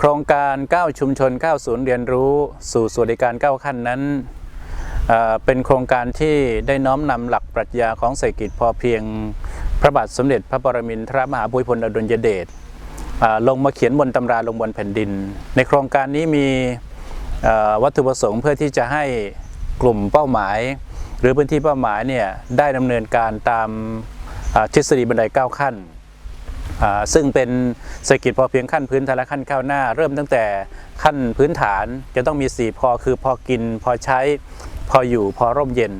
โครงการ 9 ชุมชน 9 ศูนย์เรียนรู้สู่สวัสดิการ 9 ขั้นนั้น เป็นโครงการที่ได้น้อมนำหลักปรัชญาของเศรษฐกิจพอเพียงพระบาทสมเด็จพระปรมินทรมหาภูมิพลอดุลยเดชลงมาเขียนบนตำราลงบนแผ่นดิน ในโครงการนี้มีวัตถุประสงค์เพื่อที่จะให้กลุ่มเป้าหมาย หรือพื้นที่เป้าหมายเนี่ยได้ดำเนินการตามทฤษฎีบันได 9 ขั้น ซึ่งเป็นเศรษฐกิจพอเพียงขั้นพื้นฐานและขั้นก้าวหน้า เริ่มตั้งแต่ขั้นพื้นฐานจะต้องมี 4 พอคือพอกิน พอใช้ พออยู่พอร่มเย็น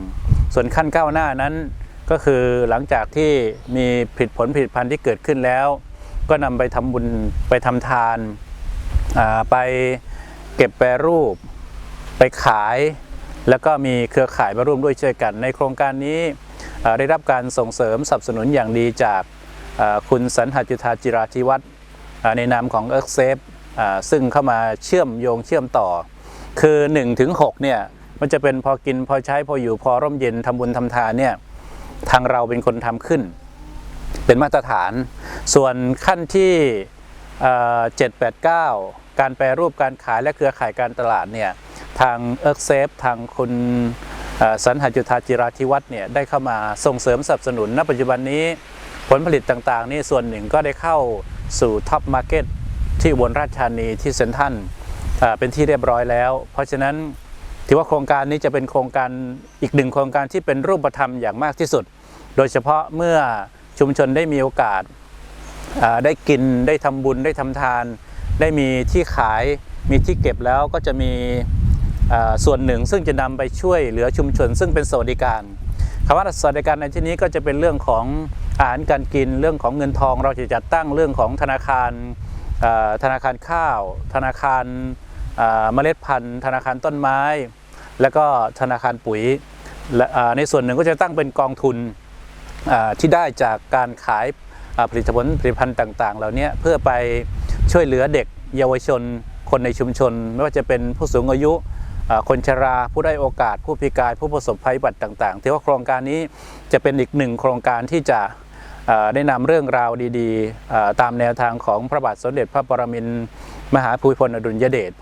ส่วนขั้นก้าวหน้านั้นก็คือหลังจากที่มีผลิตผลผลิตภัณฑ์ที่เกิดขึ้นแล้ว ก็นำไปทำบุญไปทำทานไปเก็บแปรรูป ไปขาย แล้วก็มีเครือข่ายมาร่วมด้วยช่วยกัน ในโครงการนี้ได้รับการส่งเสริมสนับสนุนอย่างดีจาก คุณสันหจุธาจิราธิวัฒน์ในนามของ e a r t h s a f e ซึ่งเข้ามาเชื่อมโยงเชื่อมต่อ คือ1ถึง6เนี่ยมันจะเป็นพอกินพอใช้พออยู่พอร่มเย็นทำบุญทำทานเนี่ยทางเราเป็นคนทำขึ้น เป็นมาตรฐาน ส่วนขั้นที่เจ็ดแปดเก้าการแปรรูปการขายและเครือข่ายการตลาดเนี่ยทางเอิร์กเซฟทางคุณสันหจุธาจิราธิวัฒน์เนี่ยได้เข้ามาส่งเสริมสนับสนุนณปัจจุบันนี้ ผลผลิตต่างๆ นี่ส่วนหนึ่งก็ได้เข้าสู่ท็อปมาร์เก็ตที่บลราชธานีที่เซ็นทัลเป็นที่เรียบร้อยแล้ว เพราะฉะนั้นถือว่าโครงการนี้จะเป็นโครงการอีกหนึ่งโครงการที่เป็นรูปธรรมอย่างมากที่สุด โดยเฉพาะเมื่อชุมชนได้มีโอกาสได้กินได้ทำบุญได้ทำทาน ได้มีที่ขายมีที่เก็บแล้วก็จะมีส่วนหนึ่งซึ่งจะนำไปช่วยเหลือชุมชน ซึ่งเป็นสวัสดิการคำว่าสวัสดิการในที่นี้ก็จะเป็นเรื่องของ อาหารการกินเรื่องของเงินทอง เราจะจัดตั้งเรื่องของธนาคารธนาคารข้าว ธนาคารเมล็ดพันธุ์ ธนาคารต้นไม้ แล้วก็ธนาคารปุ๋ยในส่วนหนึ่งก็จะตั้งเป็นกองทุนที่ได้จากการขายผลิตผลผลิตภัณฑ์ต่าง ๆ เหล่านี้เพื่อไปช่วยเหลือเด็กเยาวชนคนในชุมชน ไม่ว่าจะเป็นผู้สูงอายุคนชราผู้ได้โอกาสผู้พิการผู้ประสบภัยพิบัติต่างๆถือว่าโครงการนี้จะเป็นอีกหนึ่งโครงการที่จะ ได้นำเรื่องราวดีๆ ตามแนวทางของพระบาทสมเด็จพระปรมินทรมหาภูมิพลอดุลยเดช